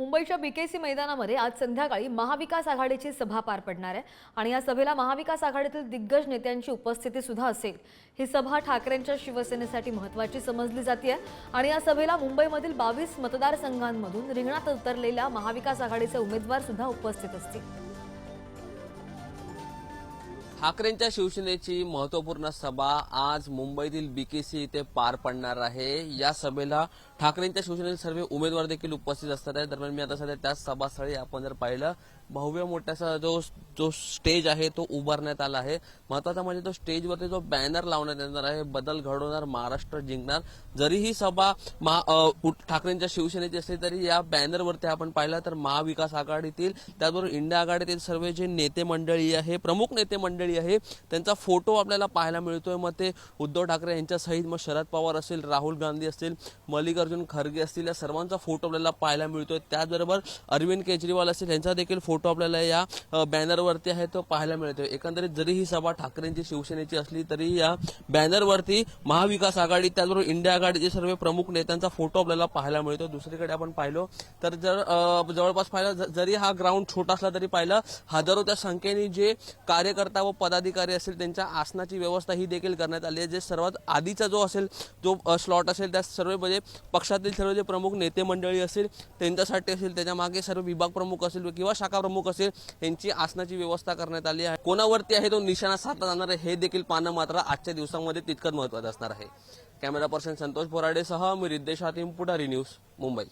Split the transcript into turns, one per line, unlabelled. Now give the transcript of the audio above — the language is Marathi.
मुंबईच्या बीकेसी मैदानामध्ये आज संध्याकाळी महाविकास आघाडीची सभा पार पडणार आहे. आणि या सभेला महाविकास आघाडीतील दिग्गज नेत्यांची उपस्थिती सुद्धा असेल. ही सभा ठाकरेंच्या शिवसेनेसाठी महत्वाची समजली जाते आणि या सभेला मुंबईमधील बावीस मतदारसंघांमधून रिंगणात उतरलेल्या महाविकास आघाडीचे उमेदवार सुद्धा उपस्थित असतील.
ठाकरेंच्या शिवसेनेची महत्त्वपूर्ण सभा आज मुंबईतील बीकेसी इथे पार पडणार आहे. या सभेला ठाकरेंच्या शिवसेनेचे सर्व उमेदवार देखील उपस्थित असतात दरम्यान मी आता सध्या त्याच सभास्थळी आपण जर पाहिलं भव्य मोठ्याचा जो जो स्टेज आहे तो उभारण्यात आला आहे. महत्त्वाचा म्हणजे तो स्टेजवरती जो बॅनर लावण्यात येणार आहे बदल घडवणार महाराष्ट्र जिंकणार. जरी ही सभा महा- ठाकरेंच्या शिवसेनेची असली तरी या बॅनरवरती आपण पाहिलं तर महाविकास आघाडीतील त्याचबरोबर इंडिया आघाडीतील सर्व जे नेते मंडळी आहे प्रमुख नेते मंडळी आहे त्यांचा फोटो आपल्याला पाहायला मिळतोय. मग ते उद्धव ठाकरे यांच्या सहित मग शरद पवार असेल राहुल गांधी असतील मल्लिकार्जुन खरगे असतील या सर्वांचा फोटो आपल्याला पाहायला मिळतोय. त्याचबरोबर अरविंद केजरीवाल असतील यांचा देखील फोटो फोटो आपल्याला या बॅनरवरती आहे तो पाहायला मिळतो एकंदरीत जरी ही सभा ठाकरेंची शिवसेनेची असली तरी या बॅनरवरती महाविकास आघाडी त्याचबरोबर इंडिया आघाडीचे सर्व प्रमुख नेत्यांचा फोटो आपल्याला पाहायला मिळतो दुसरीकडे आपण पाहिलो तर जर जवळपास पाहिलं ज- जरी हा ग्राउंड छोटा असला तरी पाहिलं हजारोच्या संख्येने जे कार्यकर्ता व पदाधिकारी असतील त्यांच्या आसनाची व्यवस्था ही देखील करण्यात आली आहे. जे सर्वात आधीचा जो असेल जो स्लॉट असेल त्या सर्व म्हणजे पक्षातील सर्व जे प्रमुख नेते मंडळी असेल त्यांच्यासाठी असेल त्याच्यामागे सर्व विभाग प्रमुख असेल किंवा शाखा प्रमुख असेल यांची आसनाची व्यवस्था करण्यात आली आहे. कोणावरती आहे तो निशाणा साधला जाणार आहे हे देखील पानं मात्र आजच्या दिवसामध्ये तितकंच महत्वाचं असणार आहे. कॅमेरा पर्सन संतोष बोराडेसह मी रिद्देश हातीम पुढारी न्यूज मुंबई.